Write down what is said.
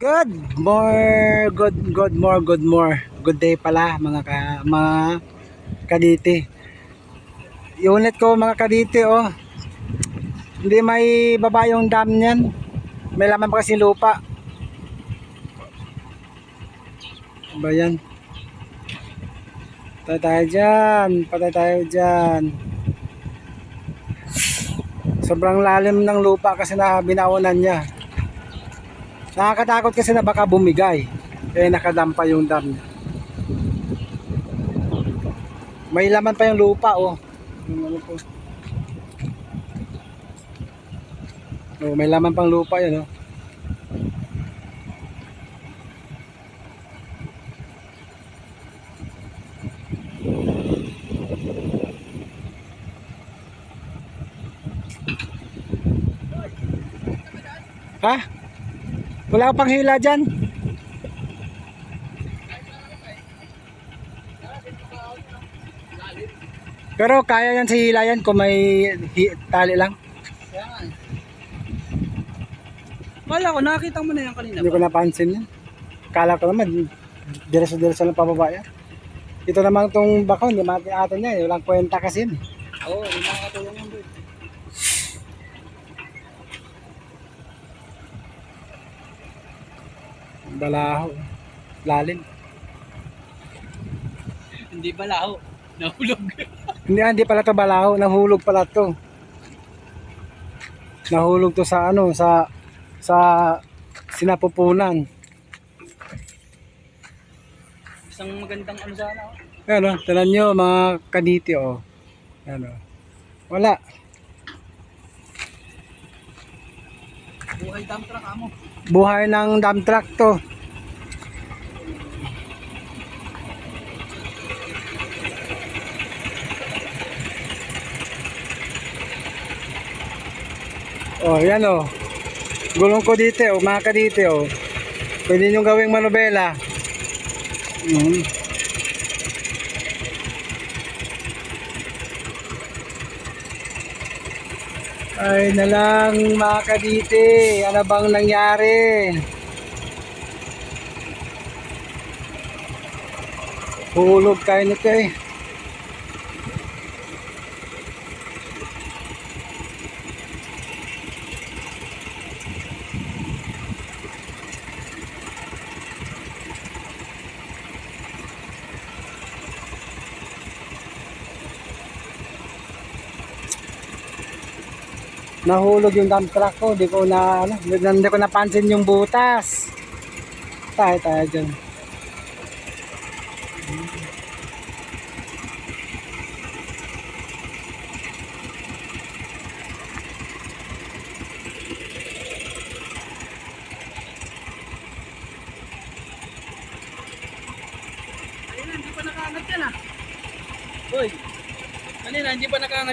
Good more, good, good more, good more. Good day pala mga ka, mga kaditi. Unit ko mga kaditi oh. Hindi may baba yung dam niyan. May laman pa kasi lupa. Ano Ba yan? Patay tayo dyan. Patay tayo dyan. Sobrang lalim ng lupa kasi na binaunan niya. Nakakatakot kasi na baka bumigay. Eh nakadampa yung dam. May laman pa yung lupa oh. Yung ano po. Oh, may laman pang lupa yun oh. Ha? Wala pang hila dyan? Pero kaya yan sa hila yan kung may tali lang. Kala ko, nakita mo na yan kanina Hindi ko napansin yan. Kala ko naman, diretso-diretso lang pababa yan. Ito naman itong bako, hindi mati atin niya. Walang kwenta kasi eh. Oo, yung mga katulong yan Balaho. Lalim. Hindi ba laho? Nahulog. Hindi, ah, hindi pala to balaho. Nahulog pala to. Nahulog to sa ano, sa sa sinapupunan. Isang magandang ano sana. oh. Ano, tanan nyo mga kaditi oh. Ano. Wala. Buhay dump truck amo. Buhay ng dump truck to. Oh, yan oh. Gulong ko dito oh, mga kadite oh. Pwede nyo gawing manobela. Mm. Ay na lang mga kadite, ano bang nangyari? Hulog kayo nito eh. Nahulog yung dump truck ko, di ko na ano, hindi ko napansin yung butas. Tayo tayo dyan. Ayun, hindi pa nakaangat yan ah. Uy, kanina hindi pa nakaangat